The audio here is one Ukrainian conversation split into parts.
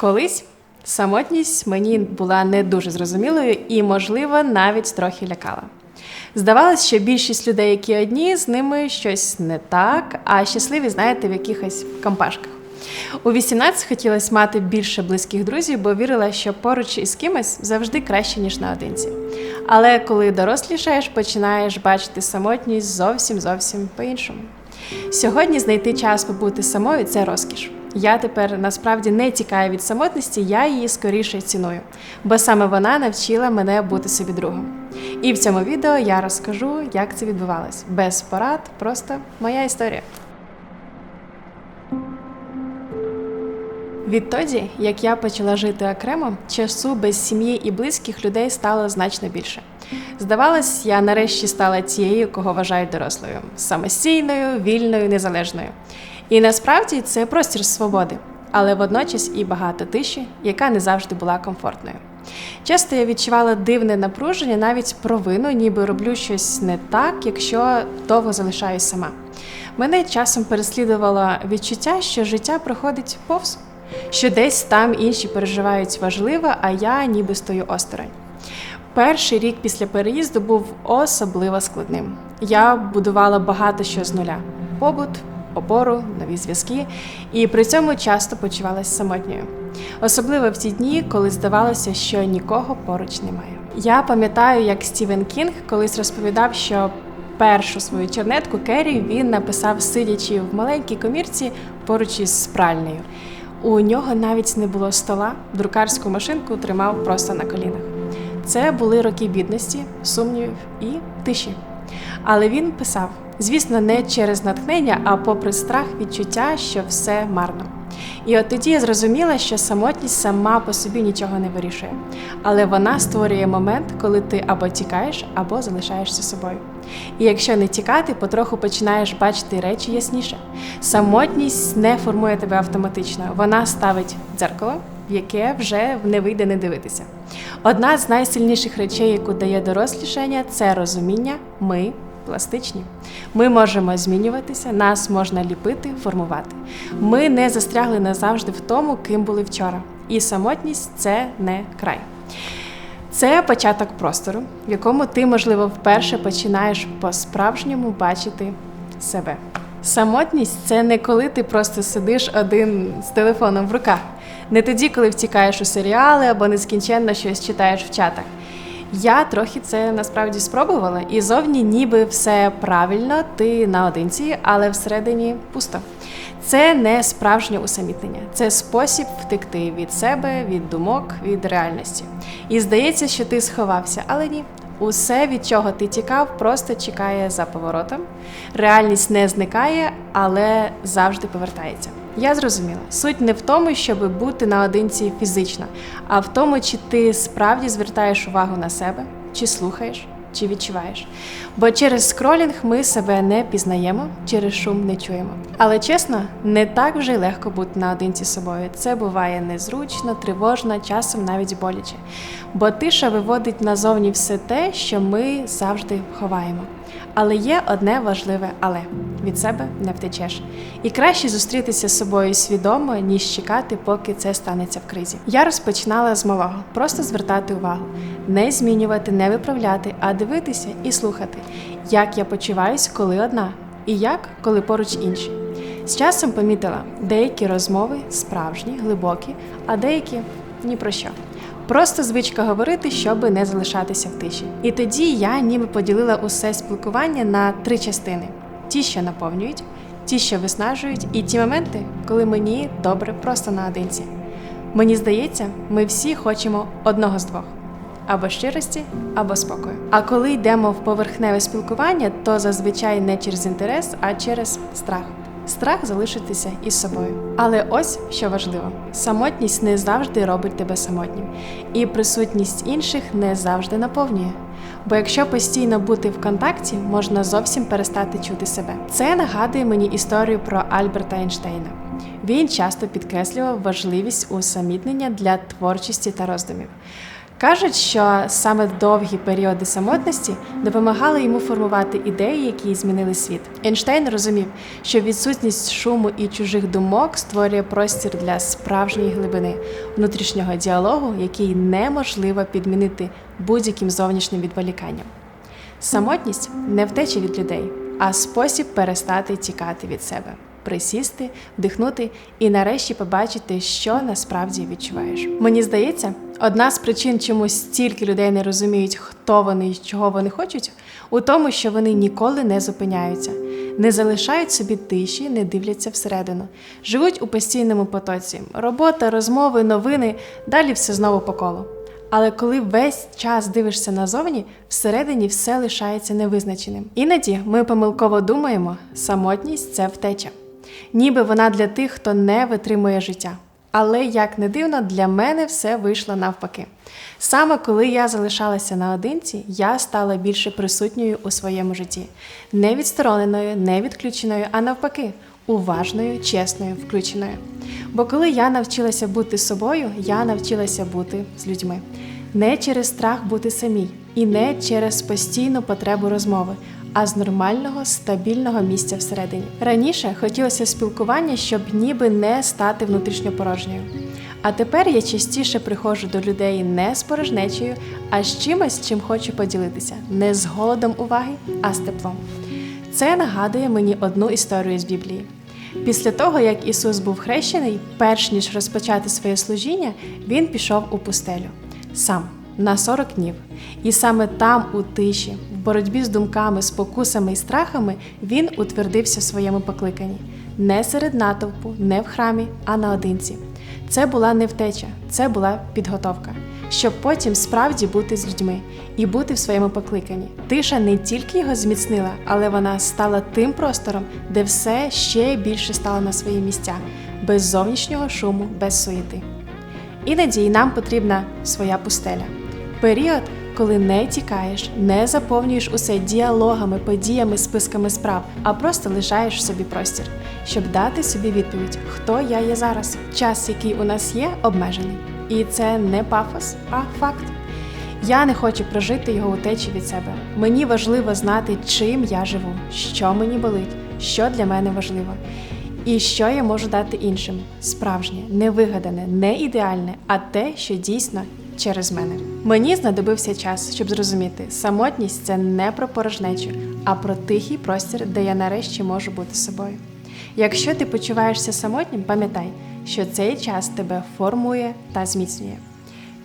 Колись самотність мені була не дуже зрозумілою і, можливо, навіть трохи лякала. Здавалось, що більшість людей, які одні, з ними щось не так, а щасливі, знаєте, в якихось компашках. У 18 хотілося мати більше близьких друзів, бо вірила, що поруч із кимось завжди краще, ніж наодинці. Але коли дорослішаєш, починаєш бачити самотність зовсім зовсім по-іншому. Сьогодні знайти час побути самою це розкіш. Я тепер насправді не тікаю від самотності, я її скоріше ціную, бо саме вона навчила мене бути собі другом. І в цьому відео я розкажу, як це відбувалось. Без порад, просто моя історія. Відтоді, як я почала жити окремо, часу без сім'ї і близьких людей стало значно більше. Здавалось, я нарешті стала тією, кого вважають дорослою, самостійною, вільною, незалежною. І насправді це простір свободи, але водночас і багато тиші, яка не завжди була комфортною. Часто я відчувала дивне напруження, навіть провину, ніби роблю щось не так, якщо довго залишаюсь сама. Мене часом переслідувало відчуття, що життя проходить повз, що десь там інші переживають важливо, а я ніби стою осторонь. Перший рік після переїзду був особливо складним. Я будувала багато що з нуля: побут, опору, нові зв'язки, і при цьому часто почувалася самотньою. Особливо в ті дні, коли здавалося, що нікого поруч немає. Я пам'ятаю, як Стівен Кінг колись розповідав, що першу свою чернетку Керрі він написав, сидячи в маленькій комірці поруч із пральнею. У нього навіть не було стола, друкарську машинку тримав просто на колінах. Це були роки бідності, сумнівів і тиші. Але він писав, звісно, не через натхнення, а попри страх відчуття, що все марно. І от тоді я зрозуміла, що самотність сама по собі нічого не вирішує, але вона створює момент, коли ти або тікаєш, або залишаєшся собою. І якщо не тікати, потроху починаєш бачити речі ясніше. Самотність не формує тебе автоматично, вона ставить дзеркало, в яке вже не вийде не дивитися. Одна з найсильніших речей, яку дає дорослішання, це розуміння ми пластичні. Ми можемо змінюватися, нас можна ліпити, формувати. Ми не застрягли назавжди в тому, ким були вчора. І самотність це не край. Це початок простору, в якому ти, можливо, вперше починаєш по-справжньому бачити себе. Самотність це не коли ти просто сидиш один з телефоном в руках, не тоді, коли втікаєш у серіали або нескінченно щось читаєш в чатах. Я трохи це насправді спробувала, і зовні ніби все правильно, ти наодинці, але всередині пусто. Це не справжнє усамітнення, це спосіб втекти від себе, від думок, від реальності. І здається, що ти сховався, але ні. Усе, від чого ти тікав, просто чекає за поворотом. Реальність не зникає, але завжди повертається. Я зрозуміла, суть не в тому, щоб бути наодинці фізично, а в тому, чи ти справді звертаєш увагу на себе, чи слухаєш, чи відчуваєш. Бо через скролінг ми себе не пізнаємо, через шум не чуємо. Але чесно, не так вже й легко бути наодинці з собою. Це буває незручно, тривожно, часом навіть боляче. Бо тиша виводить назовні все те, що ми завжди ховаємо. Але є одне важливе але від себе не втечеш. І краще зустрітися з собою свідомо, ніж чекати, поки це станеться в кризі. Я розпочинала з малого, просто звертати увагу, не змінювати, не виправляти, а дивитися і слухати, як я почуваюсь, коли одна, і як, коли поруч інші. З часом помітила, деякі розмови справжні, глибокі, а деякі ні про що. Просто звичка говорити, щоб не залишатися в тиші. І тоді я ніби поділила усе спілкування на три частини: ті, що наповнюють, ті, що виснажують, і ті моменти, коли мені добре просто наодинці. Мені здається, ми всі хочемо одного з двох. Або щирості, або спокою. А коли йдемо в поверхневе спілкування, то зазвичай не через інтерес, а через страх. Страх залишитися із собою. Але ось що важливо: самотність не завжди робить тебе самотнім, і присутність інших не завжди наповнює. Бо якщо постійно бути в контакті, можна зовсім перестати чути себе. Це нагадує мені історію про Альберта Ейнштейна. Він часто підкреслював важливість усамітнення для творчості та роздумів. Кажуть, що саме довгі періоди самотності допомагали йому формувати ідеї, які змінили світ. Ейнштейн розумів, що відсутність шуму і чужих думок створює простір для справжньої глибини, внутрішнього діалогу, який неможливо підмінити будь-яким зовнішнім відволіканням. Самотність не втеча від людей, а спосіб перестати тікати від себе, присісти, вдихнути і нарешті побачити, що насправді відчуваєш. Мені здається, одна з причин, чому стільки людей не розуміють, хто вони і чого вони хочуть, у тому, що вони ніколи не зупиняються, не залишають собі тиші, не дивляться всередину, живуть у постійному потоці. Робота, розмови, новини, далі все знову по колу. Але коли весь час дивишся назовні, всередині все лишається невизначеним. Іноді ми помилково думаємо, самотність це втеча, ніби вона для тих, хто не витримує життя. Але як не дивно, для мене все вийшло навпаки. Саме коли я залишалася наодинці, я стала більше присутньою у своєму житті, не відстороненою, не відключеною, а навпаки, уважною, чесною, включеною. Бо коли я навчилася бути собою, я навчилася бути з людьми. Не через страх бути самій, і не через постійну потребу розмови, а з нормального, стабільного місця всередині. Раніше хотілося спілкування, щоб ніби не стати внутрішньо порожньою. А тепер я частіше приходжу до людей не з порожнечею, а з чимось, чим хочу поділитися, не з голодом уваги, а з теплом. Це нагадує мені одну історію з Біблії. Після того, як Ісус був хрещений, перш ніж розпочати своє служіння, Він пішов у пустелю сам на 40 днів. І саме там, у тиші, в боротьбі з думками, спокусами і страхами, він утвердився в своєму покликанні не серед натовпу, не в храмі, а наодинці. Це була не втеча, це була підготовка, щоб потім справді бути з людьми і бути в своєму покликанні. Тиша не тільки його зміцнила, але вона стала тим простором, де все ще більше стало на свої місця, без зовнішнього шуму, без суєти. Іноді й нам потрібна своя пустеля. Період, коли не тікаєш, не заповнюєш усе діалогами, подіями, списками справ, а просто лишаєш собі простір, щоб дати собі відповідь, хто я є зараз. Час, який у нас є, обмежений. І це не пафос, а факт. Я не хочу прожити його утечі від себе. Мені важливо знати, чим я живу, що мені болить, що для мене важливо. І що я можу дати іншим справжнє, не вигадане, не ідеальне, а те, що дійсно через мене. Мені знадобився час, щоб зрозуміти, самотність це не про порожнечу, а про тихий простір, де я нарешті можу бути собою. Якщо ти почуваєшся самотнім, пам'ятай, що цей час тебе формує та зміцнює.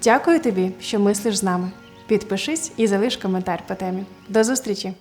Дякую тобі, що мислиш з нами. Підпишись і залиш коментар по темі. До зустрічі!